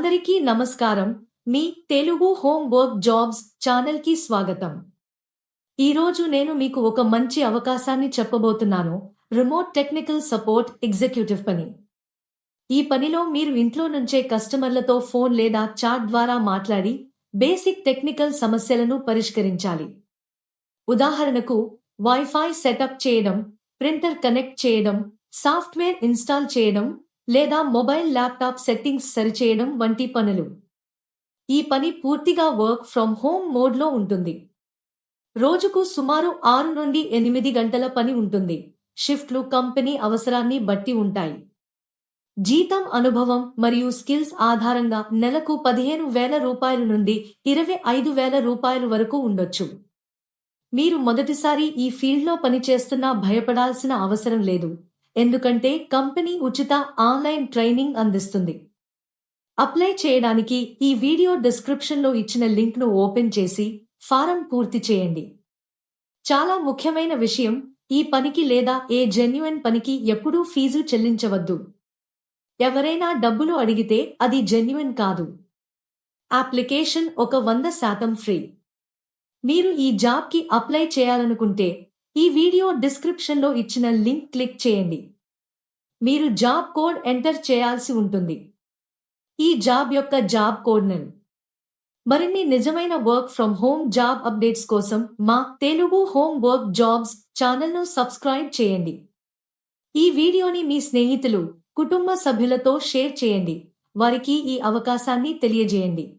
అందరికీ నమస్కారం. మీ తెలుగు హోమ్ వర్క్ జాబ్స్ ఛానల్కి స్వాగతం. ఈరోజు నేను మీకు ఒక మంచి అవకాశాన్ని చెప్పబోతున్నాను. రిమోట్ టెక్నికల్ సపోర్ట్ ఎగ్జిక్యూటివ్ పని. ఈ పనిలో మీరు ఇంట్లో నుంచే కస్టమర్లతో ఫోన్ లేదా చాట్ ద్వారా మాట్లాడి బేసిక్ టెక్నికల్ సమస్యలను పరిష్కరించాలి. ఉదాహరణకు వైఫై సెటప్ చేయడం ప్రింటర్ కనెక్ట్ చేయడం సాఫ్ట్వేర్ ఇన్స్టాల్ చేయడం లేదా మొబైల్ ల్యాప్టాప్ సెట్టింగ్స్ సరిచేయడం వంటి పనులు. ఈ పని పూర్తిగా వర్క్ ఫ్రమ్ హోమ్ మోడ్లో ఉంటుంది. రోజుకు సుమారు ఆరు నుండి ఎనిమిది గంటల పని ఉంటుంది. షిఫ్ట్లు కంపెనీ అవసరాన్ని బట్టి ఉంటాయి. జీతం అనుభవం మరియు స్కిల్స్ ఆధారంగా నెలకు పదిహేను వేల రూపాయల నుండి ఇరవై ఐదు వేల రూపాయల వరకు ఉండొచ్చు. మీరు మొదటిసారి ఈ ఫీల్డ్లో పనిచేస్తున్నా భయపడాల్సిన అవసరం లేదు. ఎందుకంటే కంపెనీ ఉచిత ఆన్లైన్ ట్రైనింగ్ అందిస్తుంది. అప్లై చేయడానికి ఈ వీడియో డిస్క్రిప్షన్లో ఇచ్చిన లింక్ను ఓపెన్ చేసి ఫారం పూర్తి చేయండి. చాలా ముఖ్యమైన విషయం ఈ పనికి లేదా ఏ జెన్యున్ పనికి ఎప్పుడూ ఫీజు చెల్లించవద్దు. ఎవరైనా డబ్బులు అడిగితే అది జెన్యున్ కాదు. అప్లికేషన్ ఒక వంద శాతం ఫ్రీ. మీరు ఈ జాబ్కి అప్లై చేయాలనుకుంటే ఈ వీడియో డిస్క్రిప్షన్లో ఇచ్చిన లింక్ క్లిక్ చేయండి. మీరు జాబ్ కోడ్ ఎంటర్ చేయాల్సి ఉంటుంది. ఈ జాబ్ యొక్క జాబ్ కోడ్ను మరిన్ని నిజమైన work from home job updates కోసం మా తెలుగు హోమ్ వర్క్ జాబ్స్ ఛానల్ను సబ్స్క్రైబ్ చేయండి. ఈ వీడియోని మీ స్నేహితులు కుటుంబ సభ్యులతో షేర్ చేయండి. వారికి ఈ అవకాశాన్ని తెలియజేయండి.